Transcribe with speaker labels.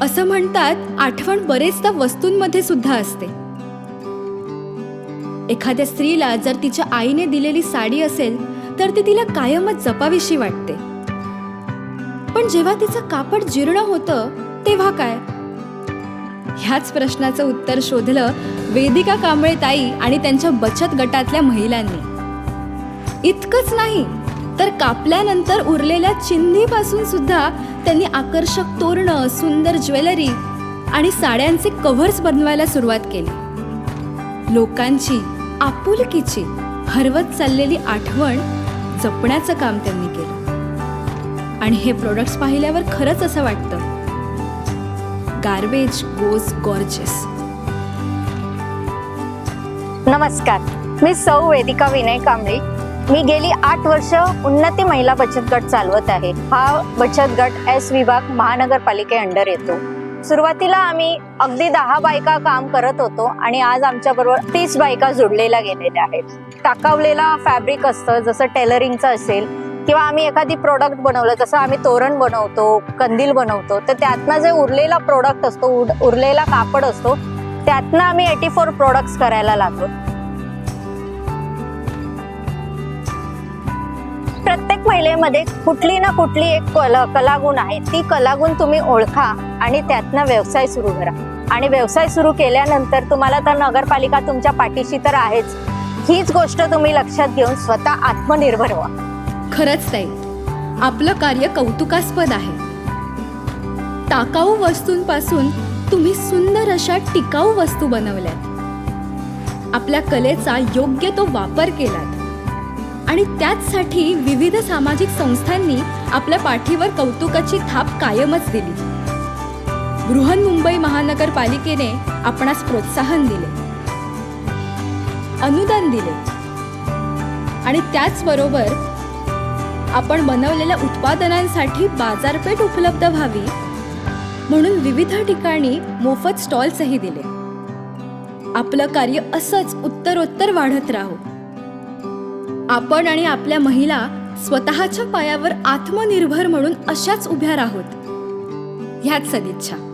Speaker 1: असं म्हणतात आठवण बरेचदा वस्तूंमध्ये सुद्धा असते. एखाद्या स्त्रीला जर तिच्या आईने दिलेली साडी असेल तर ती तिला कायमच जपावीशी वाटते. पण जेव्हा तिचं कापड जीर्ण होतं तेव्हा काय? ह्याच प्रश्नाचं उत्तर शोधलं वेदिका कांबळे ताई आणि त्यांच्या बचत गटातल्या महिलांनी. इतकंच नाही तर कापल्यानंतर उरलेल्या चिन्हीपासून सुद्धा त्यांनी आकर्षक तोरणं सुंदर ज्वेलरी आणि साड्यांचे कव्हर्स बनवायला सुरुवात केली. लोकांची आपुलकीची हरवत चाललेली आठवण जपण्याचं काम त्यांनी केलं. आणि हे प्रोडक्ट्स पाहिल्यावर खरंच असं वाटतं गार्बेज गोज गॉर्जेस
Speaker 2: नमस्कार मी सौ वेदिका विनय कांबळे. मी गेली आठ वर्ष उन्नती महिला बचत गट चालवत आहे. हा बचत गट एस विभाग महानगरपालिके अंडर येतो. सुरुवातीला आम्ही अगदी दहा बायका काम करत होतो आणि आज आमच्या बरोबर तीस बायका जुडलेल्या गेलेल्या आहेत. टाकावलेला फॅब्रिक असतं जसं टेलरिंगचं असेल किंवा आम्ही एखादी प्रोडक्ट बनवलं जसं आम्ही तोरण बनवतो कंदील बनवतो तर त्यातनं जे उरलेला प्रोडक्ट असतो उर उरलेला कापड असतो त्यातनं आम्ही एटी फोर प्रोडक्ट्स करायला लागलो. प्रत्येक महिलेमध्ये कुठली ना कुठली एक कला कलागुण आहे ती कलागुण तुम्ही ओळखा आणि त्यातनं व्यवसाय सुरू करा. आणि व्यवसाय सुरू केल्यानंतर तुम्हाला तर नगरपालिका तुमच्या पाठीशी तर आहेच. हीच गोष्ट तुम्ही लक्षात घेऊन स्वतः आत्मनिर्भर व्हा.
Speaker 1: खरंच ताई आपलं कार्य कौतुकास्पद आहे. टाकाऊ वस्तूंपासून तुम्ही सुंदर अशा टिकाऊ वस्तू बनवल्यात. आपल्या कलेचा योग्य तो वापर केलात. आणि त्याचसाठी विविध सामाजिक संस्थांनी आपल्या पाठीवर कौतुकाची थाप कायमच दिली. बृहन्मुंबई महानगरपालिकेने आपणास प्रोत्साहन दिले. अनुदान दिले. आणि त्याचबरोबर आपण बनवलेल्या उत्पादनांसाठी बाजारपेठ उपलब्ध व्हावी म्हणून विविध ठिकाणी मोफत स्टॉल्सही दिले. आपलं कार्य असंच उत्तरोत्तर वाढत राहो. आपण आणि आपल्या महिला स्वतःच्या पायावर आत्मनिर्भर म्हणून अशाच उभ्या राहोत. ह्याच सदिच्छा.